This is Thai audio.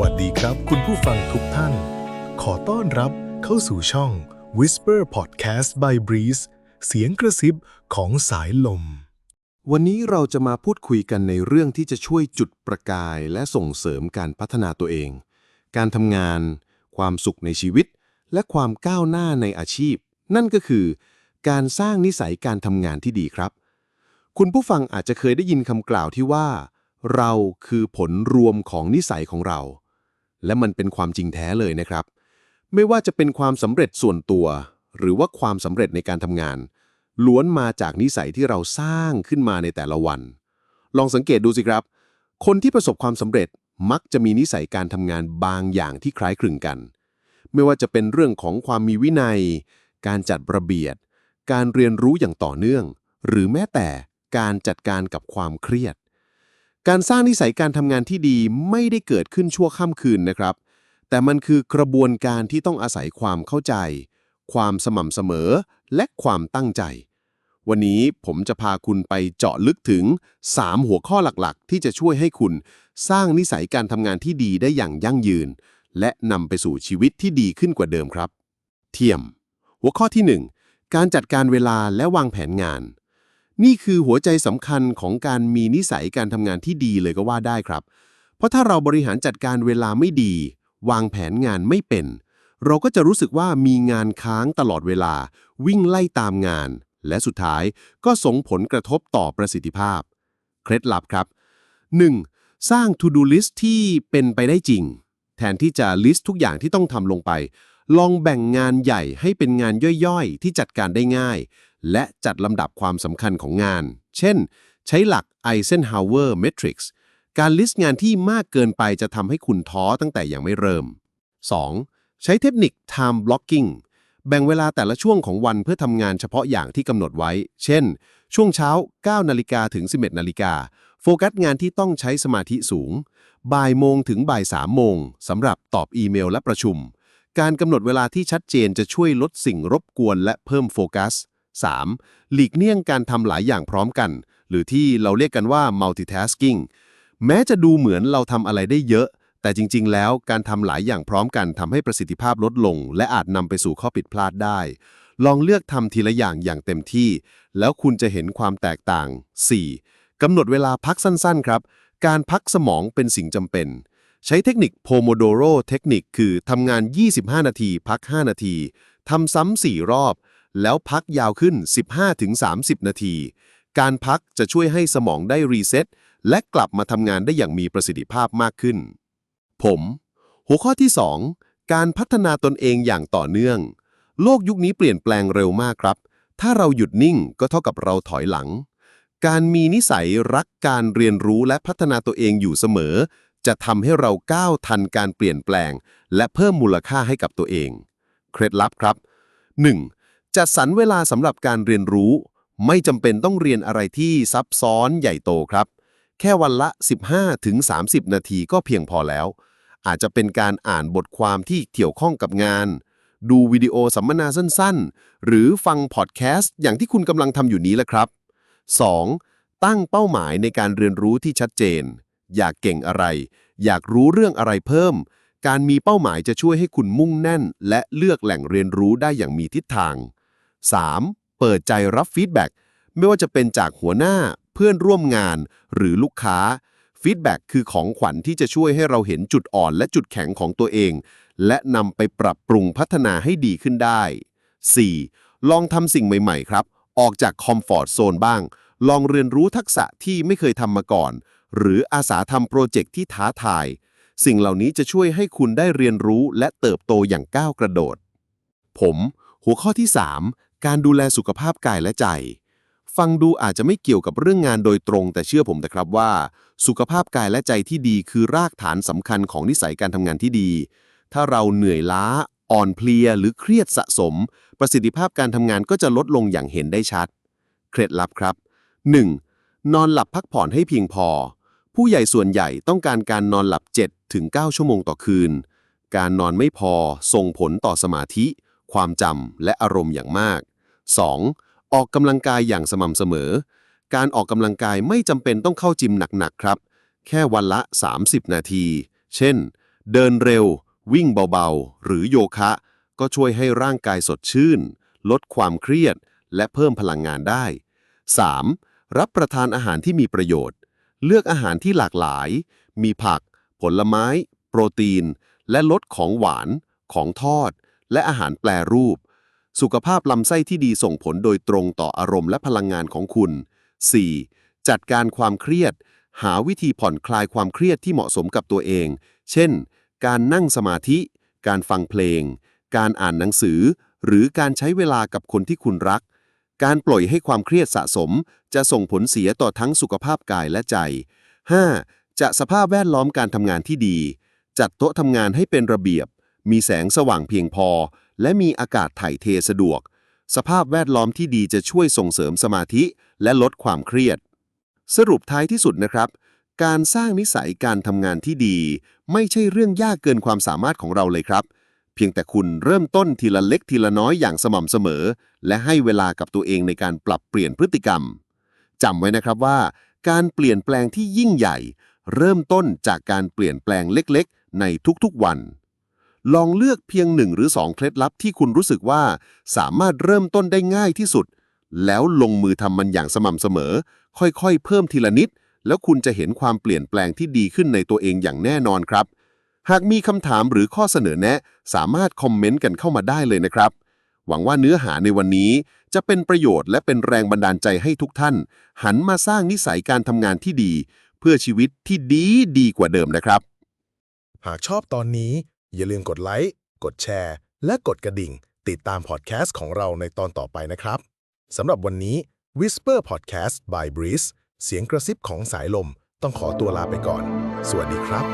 วัสดีครับ คุณผู้ฟังทุกท่าน ขอต้อนรับเข้าสู่ช่อง Whisper Podcast by Breeze เสียงกระซิบของสายลม วันนี้เราจะมาพูดคุยกันในเรื่องที่จะช่วยจุดประกายและส่งเสริมการพัฒนาตัวเอง การทำงาน ความสุขในชีวิต และความก้าวหน้าในอาชีพ นั่นก็คือ การสร้างนิสัยการทำงานที่ดีครับ คุณผู้ฟังอาจจะเคยได้ยินคำกล่าวที่ว่า เราคือผลรวมของนิสัยของเรา และมันเป็นความจริงแท้เลยนะครับ ไม่ว่าจะเป็นความสำเร็จส่วนตัว หรือว่าความสำเร็จในการทำงาน ล้วนมาจากนิสัยที่เราสร้างขึ้นมาในแต่ละวัน ลองสังเกตดูสิครับ คนที่ประสบความสำเร็จมักจะมีนิสัยการทำงานบางอย่างที่คล้ายคลึงกัน ไม่ว่าจะเป็นเรื่องของความมีวินัย การจัดระเบียบการเรียนรู้อย่างต่อเนื่อง หรือแม้แต่การจัดการกับความเครียด การสร้างนิสัยการทำงานที่ดีไม่ได้เกิดขึ้นชั่วข้ามคืนนะครับ แต่มันคือกระบวนการที่ต้องอาศัยความเข้าใจ ความสม่ำเสมอ และความตั้งใจ วันนี้ผมจะพาคุณไปเจาะลึกถึง 3 หัวข้อหลักๆ ที่จะช่วยให้คุณสร้างนิสัยการทำงานที่ดีได้อย่างยั่งยืน และนำไปสู่ชีวิตที่ดีขึ้นกว่าเดิมครับ เทียม หัวข้อที่ 1 การจัดการเวลาและวางแผนงาน นี่คือหัวใจสำคัญของการมีนิสัยการทำงานที่ดีเลยก็ว่าได้ครับ เพราะถ้าเราบริหารจัดการเวลาไม่ดี วางแผนงานไม่เป็น เราก็จะรู้สึกว่ามีงานค้างตลอดเวลา วิ่งไล่ตามงาน และสุดท้ายก็ส่งผลกระทบต่อประสิทธิภาพ เคล็ดลับครับ 1. สร้าง to do list ที่เป็นไปได้จริง แทนที่จะ list ทุกอย่างที่ต้องทำลงไป ลองแบ่งงานใหญ่ให้เป็นงานย่อยๆ ที่จัดการได้ง่าย และจัดลำดับความสำคัญของงาน เช่น ใช้หลัก Eisenhower Matrix การลิสต์งานที่มากเกินไปจะทำให้คุณท้อตั้งแต่ยังไม่เริ่ม 2. ใช้เทคนิค time blocking แบ่งเวลาแต่ละช่วงของวันเพื่อทำงานเฉพาะอย่างที่กำหนดไว้ เช่น ช่วงเช้า 9 นาฬิกาถึง 11 นาฬิกา โฟกัสงานที่ต้องใช้สมาธิสูง บ่ายโมงถึงบ่าย3โมงสำหรับตอบอีเมลและประชุม การกำหนดเวลาที่ชัดเจนจะช่วยลดสิ่งรบกวนและเพิ่มโฟกัส 3. หลีกเลี่ยงการทำหลายอย่างพร้อมกัน หรือที่เราเรียกกันว่า multitasking แม้จะดูเหมือนเราทำอะไรได้เยอะ แต่จริง ๆ แล้วการทำหลายอย่างพร้อมกันทำให้ประสิทธิภาพลดลง และอาจนำไปสู่ข้อผิดพลาดได้ ลองเลือกทำทีละอย่างอย่างเต็มที่ แล้วคุณจะเห็นความแตกต่าง 4. กำหนดเวลาพักสั้น ๆ ครับ การพักสมองเป็นสิ่งจำเป็น ใช้เทคนิค Pomodoro เทคนิคคือทำงาน 25 นาที พัก 5 นาทีทำซ้ำ4รอบ แล้วพักยาวขึ้น 15-30 นาที การพักจะช่วยให้สมองได้รีเซ็ตและกลับมาทำงานได้อย่างมีประสิทธิภาพมากขึ้น ผม หัวข้อที่ 2 การพัฒนาตนเองอย่างต่อเนื่อง โลกยุคนี้เปลี่ยนแปลงเร็วมากครับ ถ้าเราหยุดนิ่งก็เท่ากับเราถอยหลัง การมีนิสัยรักการเรียนรู้และพัฒนาตัวเองอยู่เสมอ จะทำให้เราก้าวทันการเปลี่ยนแปลง และเพิ่มมูลค่าให้กับตัวเอง เคล็ดลับครับ 1. จัดสรรเวลาสำหรับการเรียนรู้ ไม่จำเป็นต้องเรียนอะไรที่ซับซ้อนใหญ่โตครับ แค่วันละ 15-30นาทีก็เพียงพอแล้ว อาจจะเป็นการอ่านบทความที่เกี่ยวข้องกับงาน ดูวิดีโอสัมมนาสั้นๆ หรือฟังพอดแคสต์อย่างที่คุณกำลังทำอยู่นี้แหละครับ 2. ตั้งเป้าหมายในการเรียนรู้ที่ชัดเจน อยากเก่งอะไร อยากรู้เรื่องอะไรเพิ่ม การมีเป้าหมายจะช่วยให้คุณมุ่งแน่น และเลือกแหล่งเรียนรู้ได้อย่างมีทิศทาง 3. เปิดใจรับฟีดแบ็กไม่ว่าจะเป็นจากหัวหน้า เพื่อนร่วมงาน หรือลูกค้าฟีดแบ็กคือของขวัญที่จะช่วยให้เราเห็นจุดอ่อนและจุดแข็งของตัวเอง และนำไปปรับปรุงพัฒนาให้ดีขึ้นได้ 4. ลองทำสิ่งใหม่ ๆ ครับ ออกจากคอมฟอร์ทโซนบ้าง ลองเรียนรู้ทักษะที่ไม่เคยทำมาก่อน หรืออาสาทำโปรเจกต์ที่ท้าทาย สิ่งเหล่านี้จะช่วยให้คุณได้เรียนรู้และเติบโตอย่างก้าวกระโดด ผม หัวข้อที่ 3 การดูแลสุขภาพกายและใจ ฟังดูอาจจะไม่เกี่ยวกับเรื่องงานโดยตรง แต่เชื่อผมนะครับว่า สุขภาพกายและใจที่ดีคือรากฐานสำคัญของนิสัยการทำงานที่ดี ถ้าเราเหนื่อยล้า อ่อนเพลีย หรือเครียดสะสม ประสิทธิภาพการทำงานก็จะลดลงอย่างเห็นได้ชัด เคล็ดลับครับ 1. นอนหลับพักผ่อนให้เพียงพอ ผู้ใหญ่ส่วนใหญ่ต้องการการนอนหลับ 7 ถึง 9 ชั่วโมงต่อคืน การนอนไม่พอส่งผลต่อสมาธิ ความจำและอารมณ์อย่างมาก 2. ออกกำลังกายอย่างสม่ำเสมอ การออกกำลังกายไม่จำเป็นต้องเข้าจิมหนักๆครับ แค่วันละ 30 นาที เช่น เดินเร็ว วิ่งเบาๆ หรือโยคะ ก็ช่วยให้ร่างกายสดชื่น ลดความเครียด และเพิ่มพลังงานได้ 3. รับประทานอาหารที่มีประโยชน์ เลือกอาหารที่หลากหลาย มีผัก ผลไม้ โปรตีน และลดของหวาน ของทอด และอาหารแปรรูป สุขภาพลำไส้ที่ดีส่งผลโดยตรงต่ออารมณ์และพลังงานของคุณ 4. จัดการความเครียด หาวิธีผ่อนคลายความเครียดที่เหมาะสมกับตัวเอง เช่น การนั่งสมาธิ การฟังเพลง การอ่านหนังสือ หรือการใช้เวลากับคนที่คุณรัก การปล่อยให้ความเครียดสะสม จะส่งผลเสียต่อทั้งสุขภาพกายและใจ 5. จะสภาพแวดล้อมการทำงานที่ดี จัดโต๊ะทำงานให้เป็นระเบียบ มีแสงสว่างเพียงพอ และมีอากาศถ่ายเทสะดวก สภาพแวดล้อมที่ดีจะช่วยส่งเสริมสมาธิและลดความเครียด สรุปท้ายที่สุดนะครับ การสร้างนิสัยการทำงานที่ดี ไม่ใช่เรื่องยากเกินความสามารถของเราเลยครับ เพียงแต่คุณเริ่มต้นทีละเล็กทีละน้อยอย่างสม่ำเสมอ และให้เวลากับตัวเองในการปรับเปลี่ยนพฤติกรรมจำไว้นะครับว่า การเปลี่ยนแปลงที่ยิ่งใหญ่ เริ่มต้นจากการเปลี่ยนแปลงเล็กๆ ในทุกๆวัน ลองเลือกเพียงหนึ่งหรือสองเคล็ดลับที่คุณรู้สึกว่า สามารถเริ่มต้นได้ง่ายที่สุด แล้วลงมือทำมันอย่างสม่ำเสมอ ค่อยๆ เพิ่มทีละนิด แล้วคุณจะเห็นความเปลี่ยนแปลงที่ดีขึ้นในตัวเองอย่างแน่นอนครับ หากมีคำถามหรือข้อเสนอแนะ สามารถคอมเมนต์กันเข้ามาได้เลยนะครับ หวังว่าเนื้อหาในวันนี้ จะเป็นประโยชน์และเป็นแรงบันดาลใจให้ทุกท่าน หันมาสร้างนิสัยการทำงานที่ดี เพื่อชีวิตที่ดีดีกว่าเดิมนะครับ หากชอบตอนนี้ อย่าลืมกดไลค์ กดแชร์ และกดกระดิ่ง ติดตามพอดแคสต์ของเราในตอนต่อไปนะครับ สำหรับวันนี้ Whisper Podcast by Breeze เสียงกระซิบของสายลม ต้องขอตัวลาไปก่อน สวัสดีครับ